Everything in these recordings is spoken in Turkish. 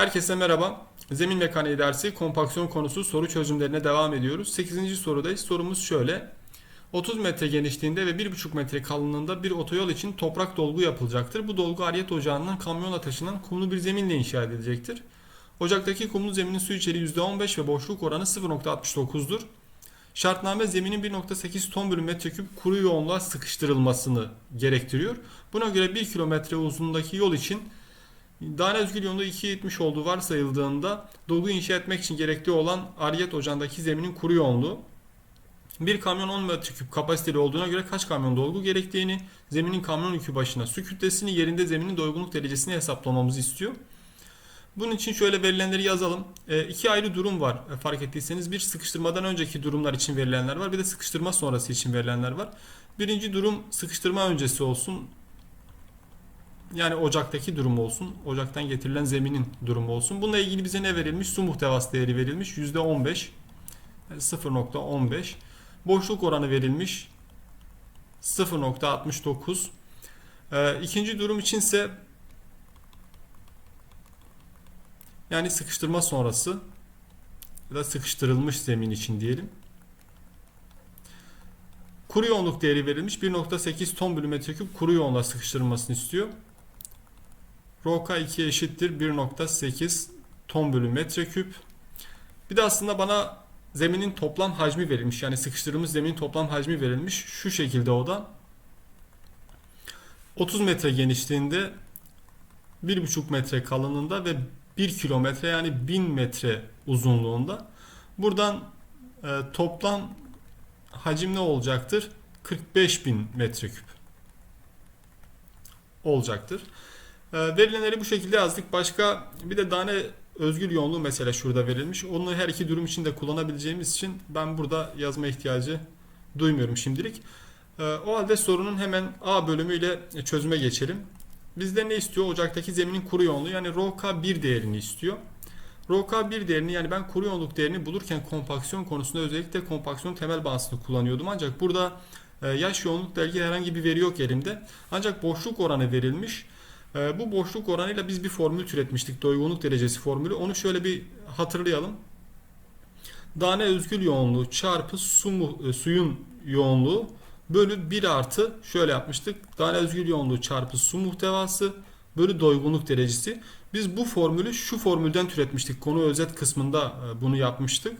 Herkese merhaba. Zemin mekaniği dersi kompaksiyon konusu soru çözümlerine devam ediyoruz. 8. sorudayız. Sorumuz şöyle. 30 metre genişliğinde ve 1,5 metre kalınlığında bir otoyol için toprak dolgu yapılacaktır. Bu dolgu Ariyet Ocağı'ndan kamyonla taşınan kumlu bir zeminle inşa edilecektir. Ocaktaki kumlu zeminin su içeriği %15 ve boşluk oranı 0.69'dur. Şartname zeminin 1.8 ton bölü metreküp kuru yoğunluğa sıkıştırılmasını gerektiriyor. Buna göre 1 kilometre uzunluğundaki yol için Dane yoğunluğu 2.70 olduğu varsayıldığında dolgu inşa etmek için gerekli olan Ariyet Ocağı'ndaki zeminin kuru yoğunluğu bir kamyon 10 metreküp kapasiteli olduğuna göre kaç kamyon dolgu gerektiğini, zeminin kamyon yükü başına su kütlesini, yerinde zeminin doygunluk derecesini hesaplamamızı istiyor. Bunun için şöyle verilenleri yazalım. E, iki ayrı durum var e, fark ettiyseniz. Bir sıkıştırmadan önceki durumlar için verilenler var. Bir de sıkıştırma sonrası için verilenler var. Birinci durum sıkıştırma öncesi olsun. Yani ocaktaki durum olsun. Ocaktan getirilen zeminin durumu olsun. Bununla ilgili bize ne verilmiş? Su muhtevası değeri verilmiş. %15. Yani 0.15. Boşluk oranı verilmiş. 0.69. Ee, ikinci durum içinse yani sıkıştırma sonrası ya da sıkıştırılmış zemin için diyelim. Kuru yoğunluk değeri verilmiş. 1.8 ton bölü metreküp kuru yoğunluğa sıkıştırılmasını istiyor. Roka 2 eşittir 1.8 ton bölü metreküp. Bir de aslında bana zeminin toplam hacmi verilmiş. Yani sıkıştırılmış zeminin toplam hacmi verilmiş. Şu şekilde o da 30 metre genişliğinde 1,5 metre kalınlığında ve 1 kilometre yani 1000 metre uzunluğunda. Buradan e, toplam hacim ne olacaktır? 45.000 metreküp olacaktır. E, verilenleri bu şekilde yazdık. Başka bir de tane özgür yoğunluğu mesela şurada verilmiş. Onu her iki durum için de kullanabileceğimiz için ben burada yazma ihtiyacı duymuyorum şimdilik. E, o halde sorunun hemen A bölümüyle çözüme geçelim. Bizde ne istiyor? Ocaktaki zeminin kuru yoğunluğu yani ρK1 değerini istiyor. ρK1 değerini yani ben kuru yoğunluk değerini bulurken kompaksiyon konusunda özellikle kompaksiyon temel bağıntısını kullanıyordum. Ancak burada e, yaş yoğunlukla ilgili herhangi bir veri yok elimde. Ancak boşluk oranı verilmiş. E, bu boşluk oranıyla biz bir formül türetmiştik. Doygunluk derecesi formülü. Onu şöyle bir hatırlayalım. Dane özgül yoğunluğu çarpı su mu, e, suyun yoğunluğu bölü 1 artı şöyle yapmıştık. Dane özgül yoğunluğu çarpı su muhtevası bölü doygunluk derecesi. Biz bu formülü şu formülden türetmiştik. Konu özet kısmında e, bunu yapmıştık.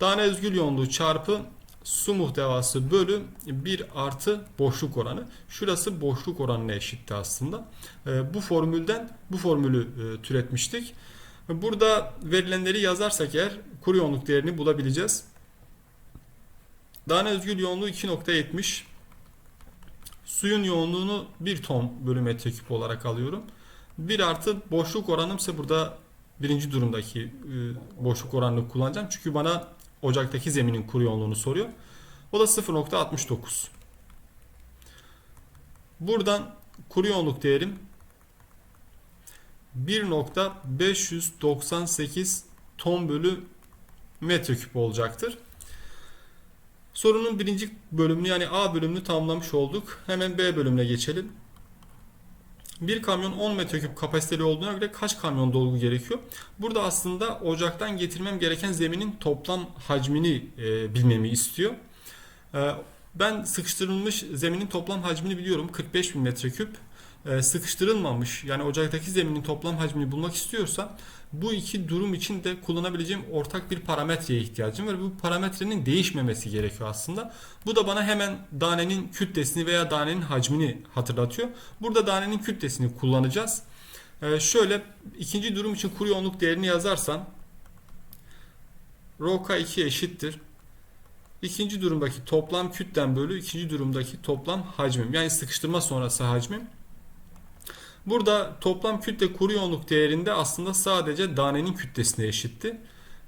Dane özgül yoğunluğu çarpı su muhtevası bölü 1 artı boşluk oranı. Şurası boşluk oranına eşitti aslında. E, bu formülden bu formülü e, türetmiştik. Burada verilenleri yazarsak eğer kuru yoğunluk değerini bulabileceğiz. Dane özgül yoğunluğu 2.70. Suyun yoğunluğunu 1 ton bölü metreküp olarak alıyorum. 1 artı boşluk oranım ise burada birinci durumdaki e, boşluk oranını kullanacağım. Çünkü bana ocaktaki zeminin kuru yoğunluğunu soruyor. O da 0.69. Buradan kuru yoğunluk değerim 1.598 ton bölü metreküp olacaktır. Sorunun birinci bölümünü yani A bölümünü tamamlamış olduk. Hemen B bölümüne geçelim. Bir kamyon 10 metreküp kapasiteli olduğuna göre kaç kamyon dolgu gerekiyor? Burada aslında ocaktan getirmem gereken zeminin toplam hacmini e, bilmemi istiyor. E, ben sıkıştırılmış zeminin toplam hacmini biliyorum. 45 bin metreküp. E, sıkıştırılmamış yani ocaktaki zeminin toplam hacmini bulmak istiyorsam bu iki durum için de kullanabileceğim ortak bir parametreye ihtiyacım var. Bu parametrenin değişmemesi gerekiyor aslında. Bu da bana hemen danenin kütlesini veya danenin hacmini hatırlatıyor. Burada danenin kütlesini kullanacağız. Ee, şöyle ikinci durum için kuru yoğunluk değerini yazarsan ρk 2 eşittir. İkinci durumdaki toplam kütlem bölü ikinci durumdaki toplam hacmim. Yani sıkıştırma sonrası hacmim. Burada toplam kütle kuru yoğunluk değerinde aslında sadece danenin kütlesine eşitti.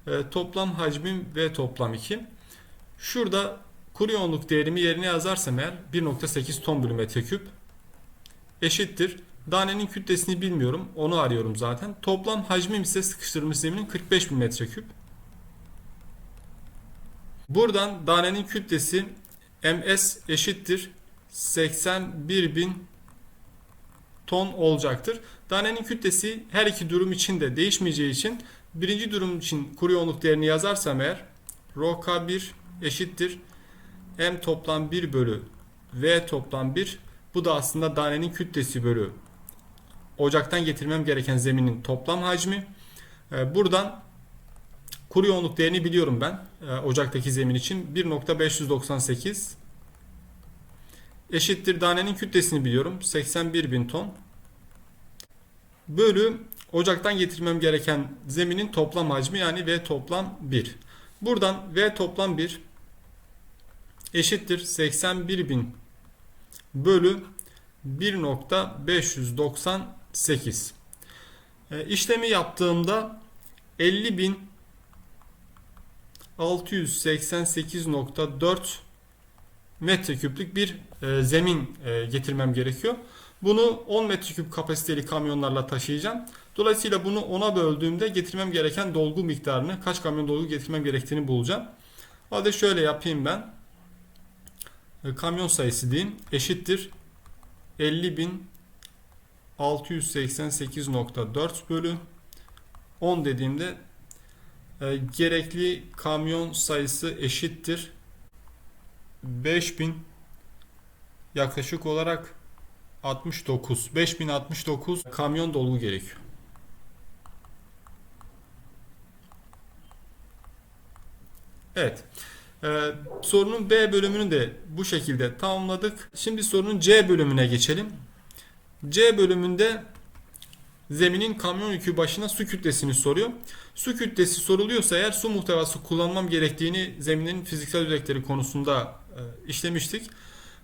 E, toplam hacmim ve toplam 2. Şurada kuru yoğunluk değerimi yerine yazarsam eğer 1.8 ton bölü metreküp eşittir. Danenin kütlesini bilmiyorum. Onu arıyorum zaten. Toplam hacmim ise sıkıştırılmış zeminin 45 bin metreküp. Buradan danenin kütlesi ms eşittir 81 bin ton olacaktır. Danenin kütlesi her iki durum için de değişmeyeceği için birinci durum için kuru yoğunluk değerini yazarsam eğer rho K1 eşittir M toplam 1 bölü V toplam 1 bu da aslında danenin kütlesi bölü ocaktan getirmem gereken zeminin toplam hacmi. Ee, Buradan kuru yoğunluk değerini biliyorum ben. Ee, Ocaktaki zemin için 1.598 eşittir danenin kütlesini biliyorum. 81 bin ton. Bölü ocaktan getirmem gereken zeminin toplam hacmi yani V toplam 1. Buradan V toplam 1 eşittir 81 bin bölü 1.598. E, işlemi yaptığımda 50.688.4 metreküplük bir e, zemin e, getirmem gerekiyor. Bunu 10 metreküp kapasiteli kamyonlarla taşıyacağım. Dolayısıyla bunu 10'a böldüğümde getirmem gereken dolgu miktarını, kaç kamyon dolgu getirmem gerektiğini bulacağım. Hadi şöyle yapayım ben. E, kamyon sayısı diyeyim eşittir 50.688.4 bölü 10 dediğimde e, gerekli kamyon sayısı eşittir 5000 yaklaşık olarak 69 5069 kamyon dolgu gerekiyor. Evet. Ee, sorunun B bölümünü de bu şekilde tamamladık. Şimdi sorunun C bölümüne geçelim. C bölümünde zeminin kamyon yükü başına su kütlesini soruyor. Su kütlesi soruluyorsa eğer su muhtevası kullanmam gerektiğini zeminin fiziksel özellikleri konusunda işlemiştik.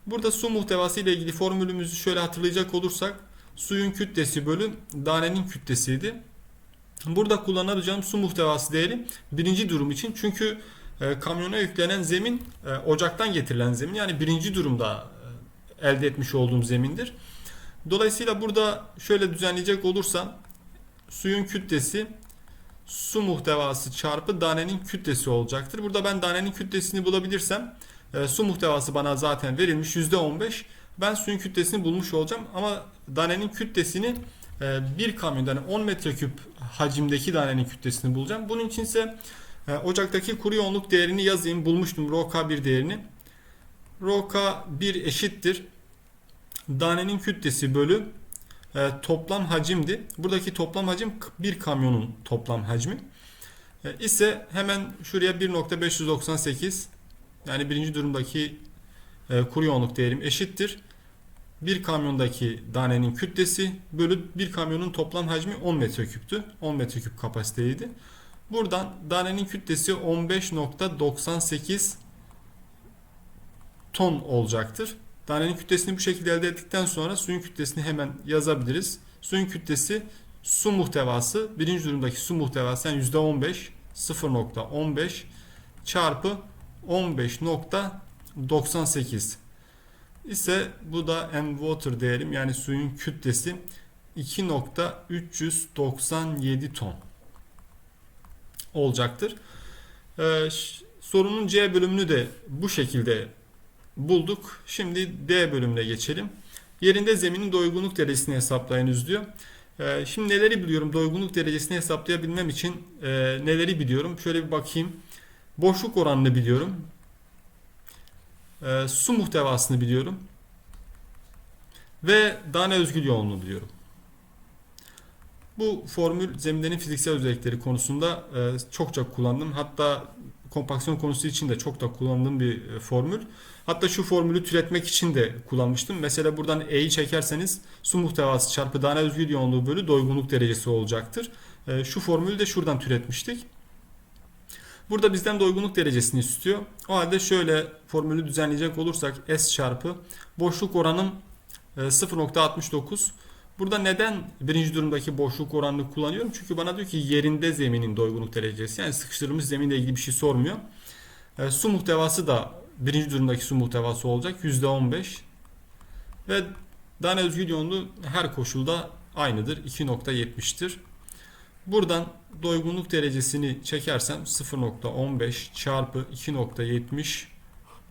Burada su muhtevası ile ilgili formülümüzü şöyle hatırlayacak olursak suyun kütlesi bölü danenin kütlesiydi. Burada kullanabileceğim su muhtevası değeri birinci durum için çünkü e, kamyona yüklenen zemin e, ocaktan getirilen zemin yani birinci durumda e, elde etmiş olduğum zemindir. Dolayısıyla burada şöyle düzenleyecek olursam suyun kütlesi su muhtevası çarpı danenin kütlesi olacaktır. Burada ben danenin kütlesini bulabilirsem e, su muhtevası bana zaten verilmiş %15. Ben suyun kütlesini bulmuş olacağım ama danenin kütlesini e, bir kamyondan yani 10 metreküp hacimdeki danenin kütlesini bulacağım. Bunun için ise e, ocaktaki kuru yoğunluk değerini yazayım. Bulmuştum ROK1 değerini. ROK1 eşittir. Danenin kütlesi bölü e, toplam hacimdi. Buradaki toplam hacim bir kamyonun toplam hacmi. E, ise hemen şuraya 1.598 yani birinci durumdaki e, kuru yoğunluk değerim eşittir. Bir kamyondaki danenin kütlesi bölü bir kamyonun toplam hacmi 10 metreküptü. 10 metreküp kapasiteydi. Buradan danenin kütlesi 15.98 ton olacaktır. Danenin kütlesini bu şekilde elde ettikten sonra suyun kütlesini hemen yazabiliriz. Suyun kütlesi su muhtevası birinci durumdaki su muhtevası yani %15 0.15 çarpı 15.98 ise bu da M water değerim yani suyun kütlesi 2.397 ton olacaktır. Ee, sorunun C bölümünü de bu şekilde bulduk. Şimdi D bölümüne geçelim. Yerinde zeminin doygunluk derecesini hesaplayınız diyor. Ee, şimdi neleri biliyorum doygunluk derecesini hesaplayabilmem için e, neleri biliyorum? Şöyle bir bakayım. Boşluk oranını biliyorum. Ee, su muhtevasını biliyorum. Ve dane özgül yoğunluğunu biliyorum. Bu formül zeminlerin fiziksel özellikleri konusunda e, çokça kullandım. Hatta kompaksiyon konusu için de çok da kullandığım bir e, formül. Hatta şu formülü türetmek için de kullanmıştım. Mesela buradan E'yi çekerseniz su muhtevası çarpı tane özgür yoğunluğu bölü doygunluk derecesi olacaktır. E, şu formülü de şuradan türetmiştik. Burada bizden doygunluk derecesini istiyor. O halde şöyle formülü düzenleyecek olursak S çarpı boşluk oranım 0.69 Burada neden birinci durumdaki boşluk oranını kullanıyorum? Çünkü bana diyor ki yerinde zeminin doygunluk derecesi. Yani sıkıştırılmış zeminle ilgili bir şey sormuyor. E, su muhtevası da birinci durumdaki su muhtevası olacak. %15. Ve özgül yoğunluğu her koşulda aynıdır. 2.70'tir. Buradan doygunluk derecesini çekersem 0.15 çarpı 2.70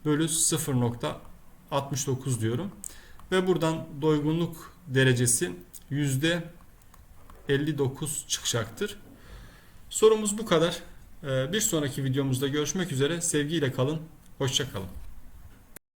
bölü 0.69 diyorum. Ve buradan doygunluk derecesi yüzde 59 çıkacaktır. Sorumuz bu kadar. Ee, Bir sonraki videomuzda görüşmek üzere. Sevgiyle kalın. Hoşça kalın.